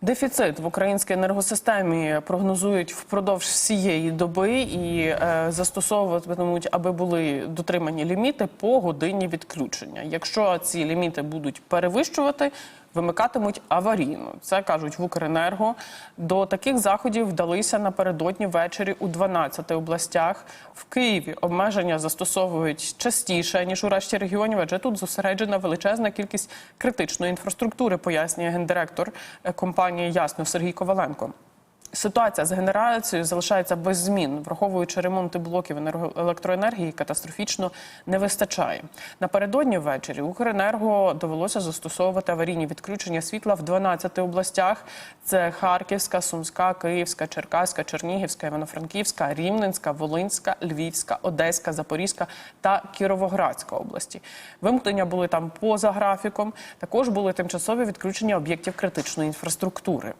Дефіцит в українській енергосистемі прогнозують впродовж всієї доби і е, застосовуватимуть, аби були дотримані ліміти по годині відключення. Якщо ці ліміти будуть перевищувати, вимикатимуть аварійно. Це кажуть в Укренерго. До таких заходів вдалися напередодні ввечері у 12 областях. В Києві обмеження застосовують частіше ніж у решті регіонів, адже тут зосереджена величезна кількість критичної інфраструктури, пояснює гендиректор е, компанії Ясно Сергій Коваленко. Ситуація з генерацією залишається без змін, враховуючи ремонти блоків електроенергії, катастрофічно не вистачає. Напередодні ввечері Укренерго довелося застосовувати аварійні відключення світла в 12 областях: це Харківська, Сумська, Київська, Черкаська, Чернігівська, Івано-Франківська, Рівненська, Волинська, Львівська, Одеська, Запорізька та Кіровоградська області. Вимкнення були там поза графіком. Також були тимчасові відключення об'єктів критичної інфраструктури.